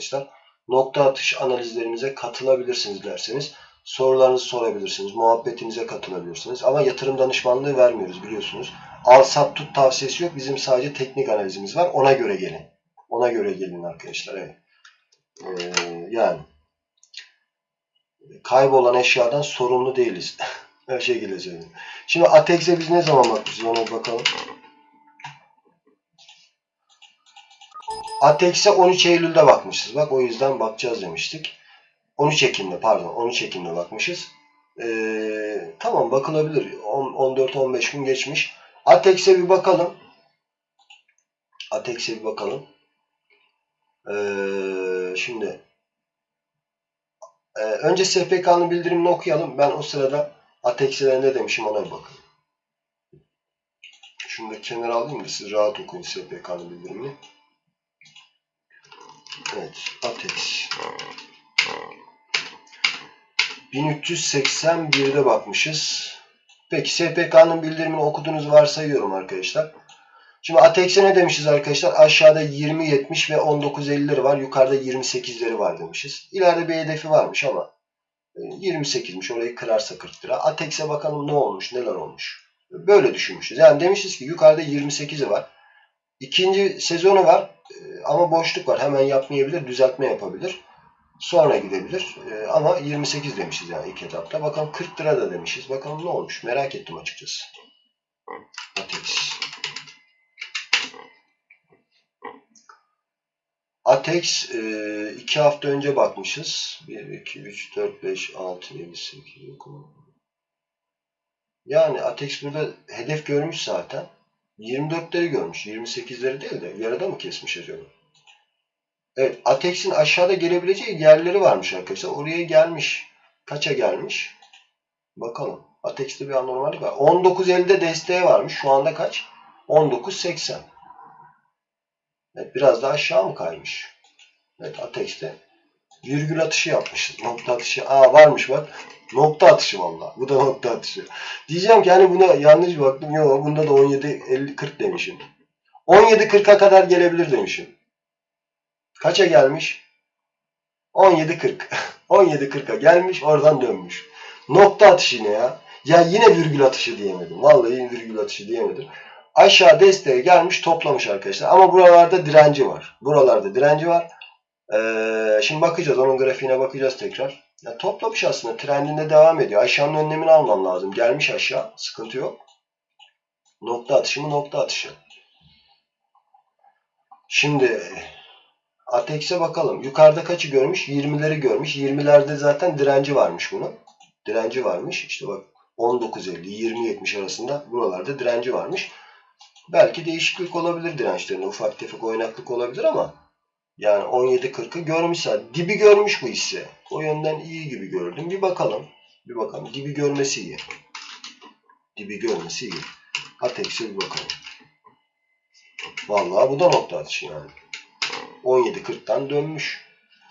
arkadaşlar. Nokta atış analizlerimize katılabilirsiniz derseniz. Sorularınızı sorabilirsiniz. Muhabbetinize katılabilirsiniz. Ama yatırım danışmanlığı vermiyoruz biliyorsunuz. Al sat tut tavsiyesi yok. Bizim sadece teknik analizimiz var. Ona göre gelin. Ona göre gelin arkadaşlar. Evet. Ee, yani kaybolan eşyadan sorumlu değiliz. Her şekilde söyleyeyim. Şimdi Atex'e biz ne zaman bakmışız ona bakalım. Atex'e 13 Eylül'de bakmışız. Bak o yüzden bakacağız demiştik. 13 Ekim'de pardon 13 Ekim'de bakmışız. Ee, tamam bakılabilir. 14-15 gün geçmiş. Atex'e bir bakalım. Atex'e bir bakalım. Ee, şimdi e, önce SPK'nın bildirimini okuyalım. Ben o sırada Atex'e ne demişim ona bir bakayım. Şunu da kenara alayım da siz rahat okuyun SPK'nın bildirimini. Evet, Atex. 1381'de bakmışız. Peki SPK'nın bildirimini okuduğunuzu varsayıyorum arkadaşlar. Şimdi Atex'e ne demişiz arkadaşlar? Aşağıda 20-70 ve 19-50'leri var. Yukarıda 28'leri var demişiz. İleride bir hedefi varmış ama 28'miş. Orayı kırarsa 40 lira. Atex'e bakalım ne olmuş, neler olmuş. Böyle düşünmüşüz. Yani demişiz ki yukarıda 28'i var. İkinci sezonu var ama boşluk var. Hemen yapmayabilir, düzeltme yapabilir. Sonra gidebilir. Ama 28 demişiz yani ilk etapta. Bakalım 40 lira da demişiz. Bakalım ne olmuş. Merak ettim açıkçası. Atex. Atex 2 hafta önce bakmışız. 1, 2, 3, 4, 5, 6, 7, 8, 9. Yani Atex burada hedef görmüş zaten. 24'leri görmüş. 28'leri değil de yarıda mı kesmiş acaba? Evet. Atex'in aşağıda gelebileceği yerleri varmış arkadaşlar. Oraya gelmiş. Kaça gelmiş? Bakalım. Atex'te bir anormallik var. 19.50'de desteği varmış. Şu anda kaç? 19.80. Evet. Biraz daha aşağı mı kaymış? Evet. Atex'te virgül atışı yapmışız. Nokta atışı. Aa varmış bak. Nokta atışı valla. Bu da nokta atışı. Diyeceğim ki hani buna yanlış baktım. Yok bunda da 17 50 40 demişim. 17 40'a kadar gelebilir demişim. Kaça gelmiş? 17 40. 17 40'a gelmiş, oradan dönmüş. Nokta atışı ne ya? Ya yine virgül atışı diyemedim. Vallahi virgül atışı diyemedim. Aşağı desteğe gelmiş, toplamış arkadaşlar. Ama buralarda direnci var. Buralarda direnci var. Ee, şimdi bakacağız. Onun grafiğine bakacağız tekrar. Ya toplamış aslında. Trendinde devam ediyor. Aşağının önlemini almam lazım. Gelmiş aşağı. Sıkıntı yok. Nokta atışı mı? Nokta atışı. Şimdi Atex'e bakalım. Yukarıda kaçı görmüş? 20'leri görmüş. 20'lerde zaten direnci varmış bunun. Direnci varmış. İşte bak 19.50, 20.70 arasında buralarda direnci varmış. Belki değişiklik olabilir dirençlerinde. Ufak tefek oynaklık olabilir ama yani 17.40'ı görmüş zaten. Dibi görmüş bu hisse. O yönden iyi gibi gördüm. Bir bakalım. Bir bakalım. Dibi görmesi iyi. Dibi görmesi iyi. Atex'e bir bakalım. Vallahi bu da nokta atışı yani. 17.40'tan dönmüş.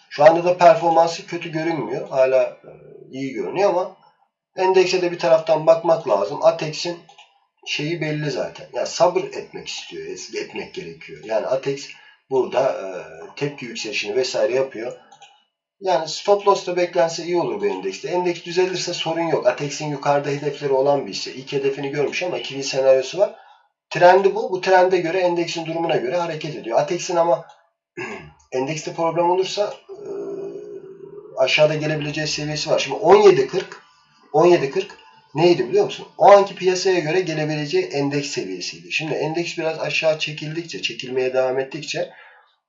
Şu anda da performansı kötü görünmüyor. Hala iyi görünüyor ama endekse de bir taraftan bakmak lazım. Atex'in şeyi belli zaten. Yani sabır etmek istiyor. Etmek gerekiyor. Yani Atex burada e, tepki yükselişini vesaire yapıyor. Yani stop loss da beklense iyi olur bu endekste. Endeks düzelirse sorun yok. Atex'in yukarıda hedefleri olan bir hisse. İlk hedefini görmüş ama ikinci senaryosu var. Trendi bu. Bu trende göre endeksin durumuna göre hareket ediyor. Atex'in ama endekste problem olursa e, aşağıda gelebileceği seviyesi var. Şimdi 17.40 17.40 neydi biliyor musun? O anki piyasaya göre gelebileceği endeks seviyesiydi. Şimdi endeks biraz aşağı çekildikçe, çekilmeye devam ettikçe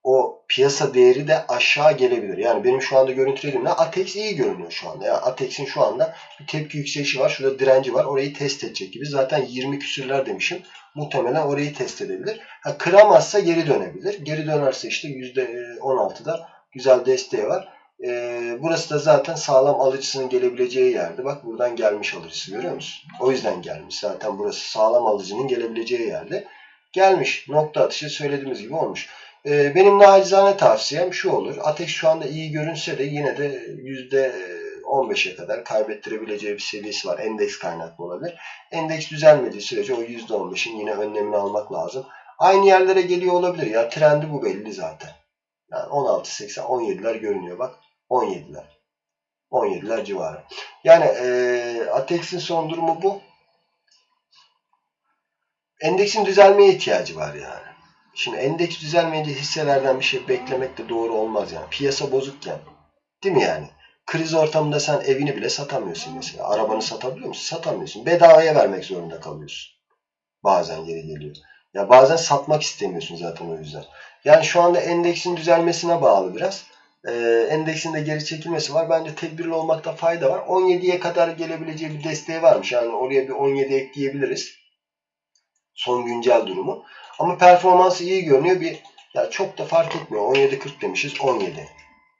o piyasa değeri de aşağı gelebilir. Yani benim şu anda görüntü elimde Atex iyi görünüyor şu anda. Yani Atex'in şu anda bir tepki yükselişi var. Şurada direnci var. Orayı test edecek gibi. Zaten 20 küsürler demişim. Muhtemelen orayı test edebilir. Ha, kıramazsa geri dönebilir. Geri dönerse işte %16'da güzel desteği var. Ee, burası da zaten sağlam alıcısının gelebileceği yerdi. Bak buradan gelmiş alıcısı görüyor musun? O yüzden gelmiş. Zaten burası sağlam alıcının gelebileceği yerde. Gelmiş. Nokta atışı söylediğimiz gibi olmuş. Ee, benim nacizane tavsiyem şu olur. Ateş şu anda iyi görünse de yine de %15'e kadar kaybettirebileceği bir seviyesi var. Endeks kaynaklı olabilir. Endeks düzelmediği sürece o %15'in yine önlemini almak lazım. Aynı yerlere geliyor olabilir ya. Trendi bu belli zaten. Yani 16.80 17'ler görünüyor bak. 17'ler. 17'ler civarı. Yani e, Atex'in son durumu bu. Endeksin düzelmeye ihtiyacı var yani. Şimdi endeks düzelmeyince hisselerden bir şey beklemek de doğru olmaz yani. Piyasa bozukken. Değil mi yani? Kriz ortamında sen evini bile satamıyorsun mesela. Arabanı satabiliyor musun? Satamıyorsun. Bedavaya vermek zorunda kalıyorsun. Bazen geri geliyor. Ya bazen satmak istemiyorsun zaten o yüzden. Yani şu anda endeksin düzelmesine bağlı biraz. Ee, endeksin de geri çekilmesi var. Bence tedbirli olmakta fayda var. 17'ye kadar gelebileceği bir desteği varmış. Yani oraya bir 17 ekleyebiliriz. Son güncel durumu. Ama performansı iyi görünüyor. Bir ya çok da fark etmiyor. 17.40 demişiz. 17.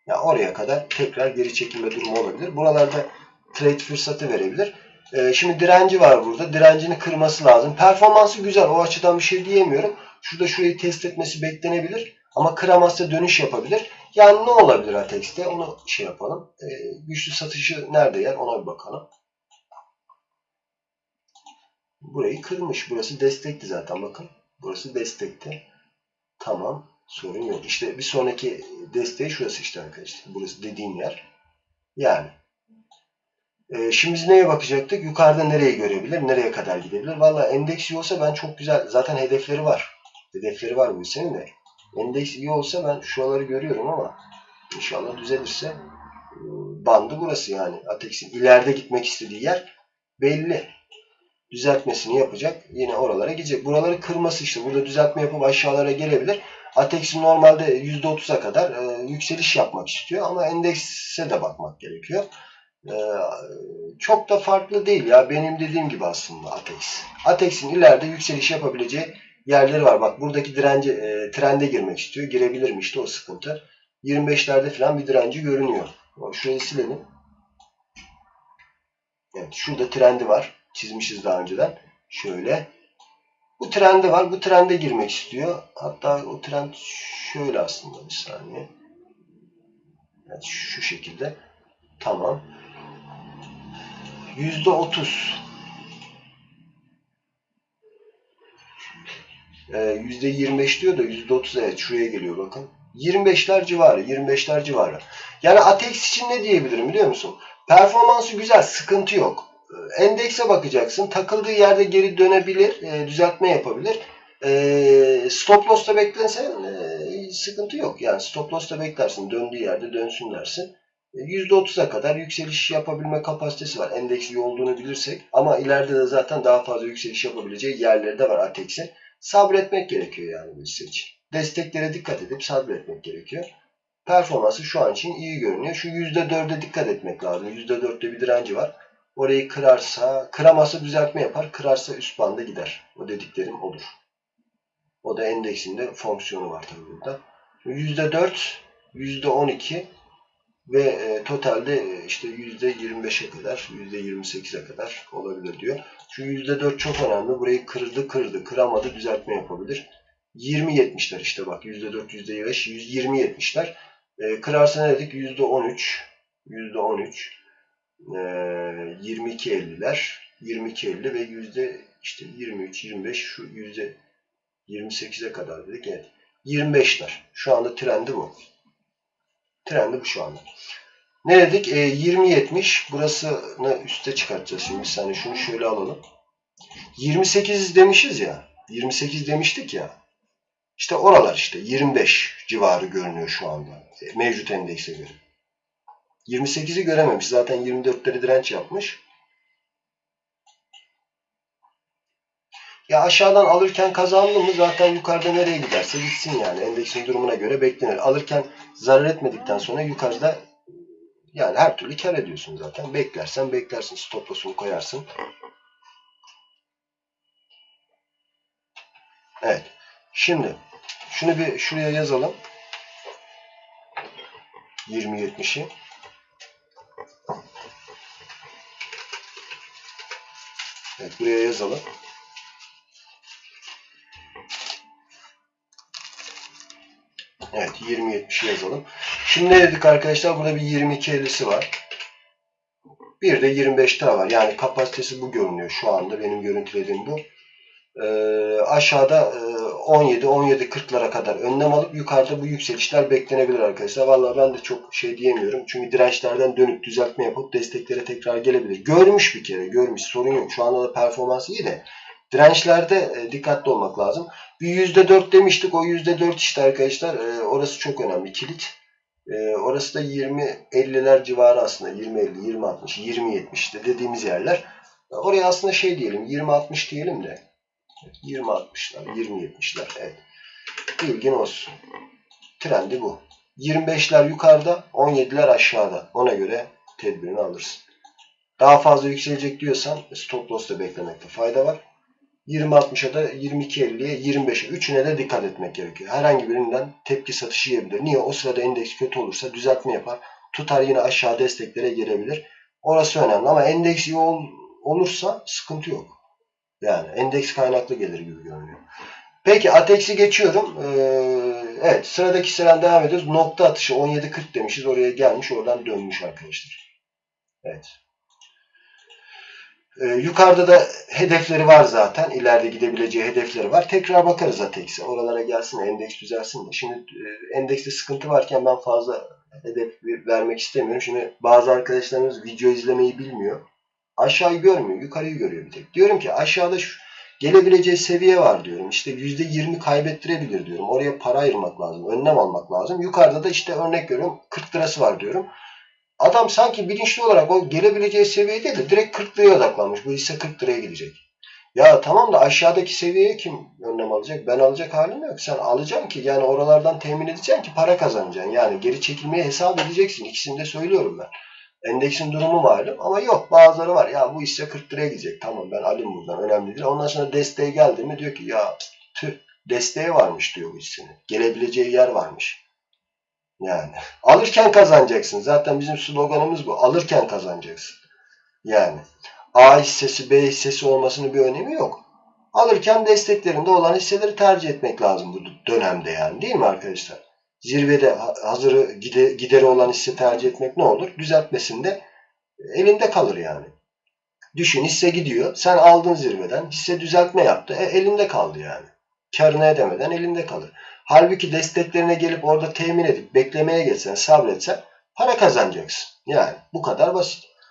Ya oraya kadar tekrar geri çekilme durumu olabilir. Buralarda trade fırsatı verebilir. Ee, şimdi direnci var burada. Direncini kırması lazım. Performansı güzel. O açıdan bir şey diyemiyorum. Şurada şurayı test etmesi beklenebilir. Ama kıramazsa dönüş yapabilir. Yani ne olabilir Atex'te? Onu şey yapalım. Ee, güçlü satışı nerede yer? Ona bir bakalım. Burayı kırmış. Burası destekti zaten bakın. Burası destekti. Tamam. Sorun yok. İşte bir sonraki desteği şurası işte arkadaşlar. Burası dediğim yer. Yani. Ee, şimdi neye bakacaktık? Yukarıda nereyi görebilir? Nereye kadar gidebilir? Valla endeks iyi olsa ben çok güzel. Zaten hedefleri var. Hedefleri var bu senin de. Endeks iyi olsa ben şuraları görüyorum ama inşallah düzelirse e, bandı burası yani. Atex'in ileride gitmek istediği yer belli düzeltmesini yapacak. Yine oralara gidecek. Buraları kırması işte. Burada düzeltme yapıp aşağılara gelebilir. Atex'in normalde %30'a kadar e, yükseliş yapmak istiyor ama endekse de bakmak gerekiyor. E, çok da farklı değil ya. Benim dediğim gibi aslında Atex. Atex'in ileride yükseliş yapabileceği yerleri var. Bak buradaki dirence, e, trende girmek istiyor. Girebilir mi işte o sıkıntı. 25'lerde falan bir direnci görünüyor. Şurayı silelim. Evet şurada trendi var. Çizmişiz daha önceden. Şöyle. Bu trendi var. Bu trende girmek istiyor. Hatta o trend şöyle aslında bir saniye. Evet, şu şekilde. Tamam. %30 Ee, e, %25 diyor da %30 evet şuraya geliyor bakın. 25'ler civarı, 25'ler civarı. Yani ATX için ne diyebilirim biliyor musun? Performansı güzel, sıkıntı yok. Ee, endekse bakacaksın. Takıldığı yerde geri dönebilir, e, düzeltme yapabilir. E, stop loss'ta beklensen e, sıkıntı yok. Yani stop loss'ta beklersin. Döndüğü yerde dönsün dersin. E, %30'a kadar yükseliş yapabilme kapasitesi var. Endeks iyi olduğunu bilirsek. Ama ileride de zaten daha fazla yükseliş yapabileceği yerleri de var ATX'in. Sabretmek gerekiyor yani bu hisse için. Desteklere dikkat edip sabretmek gerekiyor. Performansı şu an için iyi görünüyor. Şu %4'e dikkat etmek lazım. %4'te bir direnci var. Orayı kırarsa, kıramazsa düzeltme yapar, kırarsa üst banda gider. O dediklerim olur. O da endeksinde fonksiyonu var tabii burada. %4, %12 ve e, totalde e, işte %25'e kadar, %28'e kadar olabilir diyor. Şu %4 çok önemli. Burayı kırdı, kırdı, kıramadı, düzeltme yapabilir. 20-70'ler işte bak. %4, %5, 20-70'ler. E, kırarsa ne dedik? %13, %13. 22.50'ler, 22.50 ve yüzde işte 23, 25 şu yüzde 28'e kadar dedik. Evet. 25'ler. Şu anda trendi bu. Trendi bu şu anda. Ne dedik? E, 20-70. Burasını üste çıkartacağız şimdi. Bir saniye şunu şöyle alalım. 28 demişiz ya. 28 demiştik ya. İşte oralar işte 25 civarı görünüyor şu anda. Mevcut endekse göre. 28'i görememiş. Zaten 24'leri direnç yapmış. Ya aşağıdan alırken kazandı mı zaten yukarıda nereye giderse gitsin yani. Endeksin durumuna göre beklenir. Alırken zarar etmedikten sonra yukarıda yani her türlü kar ediyorsun zaten. Beklersen beklersin. Stop loss'unu koyarsın. Evet. Şimdi şunu bir şuraya yazalım. 20-70'i. Evet buraya yazalım. Evet 20-70 yazalım. Şimdi ne dedik arkadaşlar? Burada bir 22-50'si var. Bir de 25 daha var. Yani kapasitesi bu görünüyor. Şu anda benim görüntülediğim bu. e, aşağıda e, 17-17-40'lara kadar önlem alıp yukarıda bu yükselişler beklenebilir arkadaşlar. Vallahi ben de çok şey diyemiyorum. Çünkü dirençlerden dönüp düzeltme yapıp desteklere tekrar gelebilir. Görmüş bir kere. Görmüş. Sorun yok. Şu anda da performansı iyi de dirençlerde e, dikkatli olmak lazım. Bir %4 demiştik. O %4 işte arkadaşlar. E, orası çok önemli. Kilit. E, orası da 20-50'ler civarı aslında. 20-50, 20-60, 20-70 işte dediğimiz yerler. Oraya aslında şey diyelim. 20-60 diyelim de. 20-60'lar, 20-70'ler. Evet. Bilgin olsun. Trendi bu. 25'ler yukarıda, 17'ler aşağıda. Ona göre tedbirini alırsın. Daha fazla yükselecek diyorsan stop loss'ta beklemekte fayda var. 20-60'a da 22-50'ye 25'e üçüne de dikkat etmek gerekiyor. Herhangi birinden tepki satışı yiyebilir. Niye? O sırada endeks kötü olursa düzeltme yapar. Tutar yine aşağı desteklere gelebilir. Orası önemli ama endeks iyi ol- olursa sıkıntı yok. Yani endeks kaynaklı gelir gibi görünüyor. Peki ATEX'i geçiyorum. Ee, evet sıradaki sıradan devam ediyoruz. Nokta atışı 17.40 demişiz. Oraya gelmiş oradan dönmüş arkadaşlar. Evet. Ee, yukarıda da hedefleri var zaten. İleride gidebileceği hedefleri var. Tekrar bakarız ATEX'e. Oralara gelsin endeks düzelsin. Şimdi e, endekste sıkıntı varken ben fazla hedef vermek istemiyorum. Şimdi bazı arkadaşlarımız video izlemeyi bilmiyor. Aşağıyı görmüyor. Yukarıyı görüyor bir tek. Diyorum ki aşağıda şu gelebileceği seviye var diyorum. İşte %20 kaybettirebilir diyorum. Oraya para ayırmak lazım. Önlem almak lazım. Yukarıda da işte örnek veriyorum 40 lirası var diyorum. Adam sanki bilinçli olarak o gelebileceği seviyeye değil de direkt 40 liraya odaklanmış. Bu hisse 40 liraya gidecek. Ya tamam da aşağıdaki seviyeye kim önlem alacak? Ben alacak halim yok. Sen alacaksın ki yani oralardan temin edeceksin ki para kazanacaksın. Yani geri çekilmeye hesap edeceksin. İkisini de söylüyorum ben. Endeksin durumu malum ama yok bazıları var. Ya bu hisse 40 liraya gidecek. Tamam ben alayım buradan. Önemli değil. Ondan sonra desteğe geldi mi diyor ki ya tüh desteği varmış diyor bu hissenin. Gelebileceği yer varmış. Yani alırken kazanacaksın. Zaten bizim sloganımız bu. Alırken kazanacaksın. Yani A hissesi B hissesi olmasının bir önemi yok. Alırken desteklerinde olan hisseleri tercih etmek lazım bu dönemde yani değil mi arkadaşlar? Zirvede ha- hazırı gide, gideri olan hisse tercih etmek ne olur? Düzeltmesinde elinde kalır yani. Düşün hisse gidiyor. Sen aldın zirveden. Hisse düzeltme yaptı. E, elinde kaldı yani. Karını edemeden elinde kalır. Halbuki desteklerine gelip orada temin edip beklemeye geçsen, sabretsen para kazanacaksın. Yani bu kadar basit.